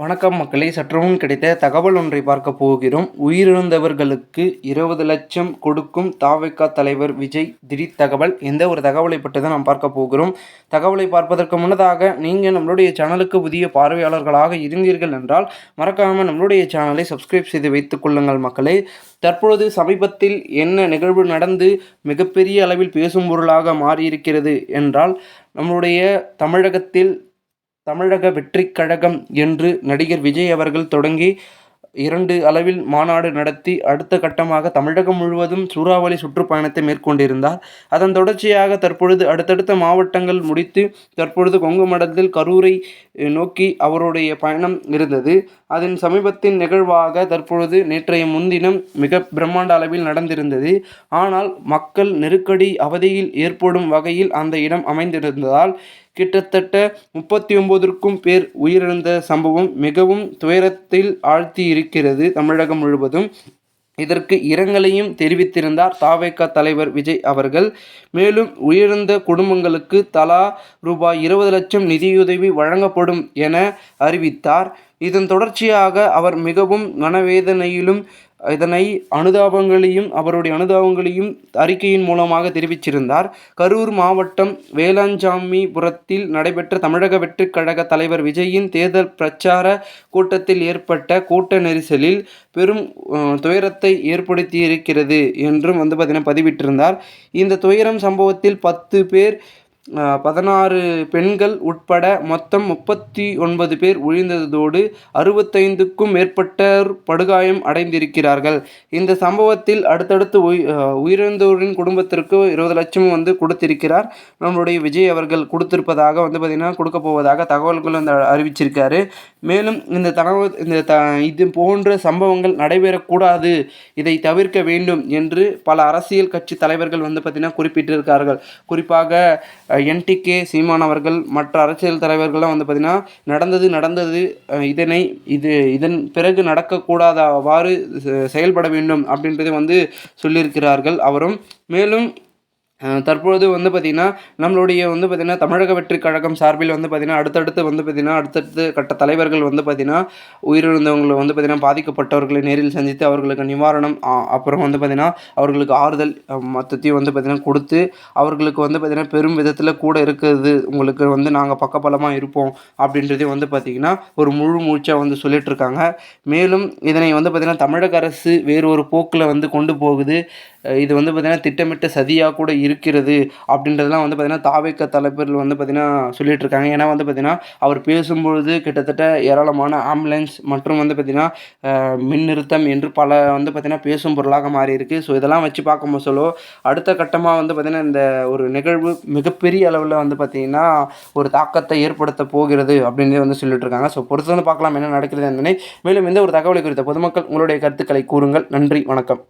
வணக்கம் மக்களே. சற்றுமுன் கிடைத்த தகவல் ஒன்றை பார்க்க போகிறோம். உயிரிழந்தவர்களுக்கு இருபது லட்சம் கொடுக்கும் தாவைக்கா தலைவர் விஜய் திடீர் தகவல். எந்த ஒரு தகவலை பற்றி தான் நாம் பார்க்க போகிறோம். தகவலை பார்ப்பதற்கு முன்னதாக நீங்கள் நம்மளுடைய சேனலுக்கு புதிய பார்வையாளர்களாக இருந்தீர்கள் என்றால் மறக்காமல் நம்மளுடைய சேனலை சப்ஸ்கிரைப் செய்து வைத்துக் கொள்ளுங்கள் மக்களே. தற்பொழுது சமீபத்தில் என்ன நிகழ்வு நடந்து மிகப்பெரிய அளவில் பேசும் பொருளாக மாறியிருக்கிறது என்றால் நம்மளுடைய தமிழகத்தில் தமிழக வெற்றிக் கழகம் என்று நடிகர் விஜய் அவர்கள் தொடங்கி இரண்டு அளவில் மாநாடு நடத்தி அடுத்த கட்டமாக தமிழகம் முழுவதும் சூறாவளி சுற்றுப்பயணத்தை மேற்கொண்டிருந்தார். அதன் தொடர்ச்சியாக தற்பொழுது அடுத்தடுத்த மாவட்டங்கள் முடித்து தற்பொழுது கொங்கு மடத்தில் கரூரை நோக்கி அவருடைய பயணம் இருந்தது. அதன் சமீபத்தின் நிகழ்வாக தற்பொழுது நேற்றைய முன்தினம் மிக பிரம்மாண்ட அளவில் நடந்திருந்தது. ஆனால் மக்கள் நெருக்கடி அவதியில் ஏற்படும் வகையில் அந்த இடம் அமைந்திருந்ததால் கிட்டத்தட்ட முப்பத்தி ஒன்பதற்கும் பேர் உயிரிழந்த சம்பவம் மிகவும் துயரத்தில் ஆழ்த்தி இருக்கிறது தமிழகம் முழுவதும். இதற்கு இரங்கலையும் தெரிவித்திருந்தார் தாவேக்கா தலைவர் விஜய் அவர்கள். மேலும் உயிரிழந்த குடும்பங்களுக்கு தலா ரூபாய் இருபது லட்சம் நிதியுதவி வழங்கப்படும் என அறிவித்தார். இதன் தொடர்ச்சியாக அவர் மிகவும் மனவேதனையிலும் இதனை அனுதாபங்களையும் அவருடைய அனுதாபங்களையும் அறிக்கையின் மூலமாக தெரிவிச்சிருந்தார். கரூர் மாவட்டம் வேளாஞ்சாமிபுரத்தில் நடைபெற்ற தமிழக வெற்றிக் கழக தலைவர் விஜயின் தேர்தல் பிரச்சார கூட்டத்தில் ஏற்பட்ட கூட்ட நெரிசலில் பெரும் துயரத்தை ஏற்படுத்தியிருக்கிறது என்றும் வந்து பார்த்தீங்கன்னா பதிவிட்டிருந்தார். இந்த துயரம் சம்பவத்தில் பத்து பேர் பதினாறு பெண்கள் உட்பட மொத்தம் முப்பத்தி ஒன்பது பேர் உயிர்ந்ததோடு அறுபத்தைந்துக்கும் மேற்பட்டோர் படுகாயம் அடைந்திருக்கிறார்கள். இந்த சம்பவத்தில் அடுத்தடுத்து உயி உயிரிழந்தோரின் குடும்பத்திற்கு இருபது லட்சம் வந்து கொடுத்திருக்கிறார். நம்மளுடைய விஜய் அவர்கள் கொடுத்திருப்பதாக வந்து பார்த்திங்கன்னா கொடுக்க போவதாக தகவல்கள் வந்து அறிவிச்சிருக்காரு. மேலும் இந்த தகவல் இந்த த இது போன்ற சம்பவங்கள் நடைபெறக்கூடாது. இதை தவிர்க்க வேண்டும் என்று பல அரசியல் கட்சி தலைவர்கள் வந்து பார்த்திங்கன்னா குறிப்பிட்டிருக்கார்கள். குறிப்பாக என்டிகே சீமான் அவர்கள் மற்ற அரசியல் தலைவர்கள்லாம் வந்து பார்த்திங்கன்னா நடந்தது நடந்தது இதனை இது இதன் பிறகு நடக்கக்கூடாதவாறு செயல்பட வேண்டும் அப்படின்றதை வந்து சொல்லியிருக்கிறார்கள் அவரும். மேலும் தற்பொழுது வந்து பார்த்திங்கன்னா நம்மளுடைய வந்து பார்த்திங்கன்னா தமிழக வெற்றி கழகம் சார்பில் வந்து பார்த்திங்கன்னா அடுத்தடுத்து வந்து பார்த்திங்கன்னா அடுத்தடுத்து கட்ட தலைவர்கள் வந்து பார்த்திங்கன்னா உயிரிழந்தவங்களை வந்து பார்த்திங்கன்னா பாதிக்கப்பட்டவர்களை நேரில் சந்தித்து அவர்களுக்கு நிவாரணம் அப்புறம் வந்து பார்த்திங்கன்னா அவர்களுக்கு ஆறுதல் மொத்தத்தையும் வந்து பார்த்திங்கன்னா கொடுத்து அவர்களுக்கு வந்து பார்த்திங்கன்னா பெரும் விதத்தில் கூட இருக்கிறது உங்களுக்கு வந்து நாங்கள் பக்கபலமாக இருப்போம் அப்படின்றதையும் வந்து பார்த்திங்கன்னா ஒரு முழு மூச்சாக வந்து சொல்லிகிட்ருக்காங்க மேலும் இதனை வந்து பார்த்திங்கன்னா தமிழக அரசு வேறு ஒரு போக்கில் வந்து கொண்டு போகுது இது வந்து பார்த்திங்கன்னா திட்டமிட்ட சதியாக கூட இருக்கிறது அப்படின்றதெல்லாம் வந்து பார்த்திங்கன்னா தாவேக்க தலைவர்கள் வந்து பார்த்திங்கன்னா சொல்லிகிட்டு இருக்காங்க ஏன்னா வந்து பார்த்திங்கன்னா அவர் பேசும்பொழுது கிட்டத்தட்ட ஏராளமான ஆம்புலன்ஸ் மற்றும் வந்து பார்த்திங்கன்னா மின் நிறுத்தம் என்று பல வந்து பார்த்திங்கன்னா பேசும் பொருளாக மாறி இருக்குது ஸோ இதெல்லாம் வச்சு பார்க்கும்போது சொல்லோ அடுத்த கட்டமாக வந்து பார்த்திங்கன்னா இந்த ஒரு நிகழ்வு மிகப்பெரிய அளவில் வந்து பார்த்திங்கன்னா ஒரு தாக்கத்தை ஏற்படுத்த போகிறது அப்படின்னு வந்து சொல்லிட்டு இருக்காங்க ஸோ பொறுத்து வந்து பார்க்கலாம் என்ன நடக்கிறது என்பதை. மேலும் எந்த ஒரு தகவலை குறித்த பொதுமக்கள் உங்களுடைய கருத்துக்களை கூறுங்கள். நன்றி வணக்கம்.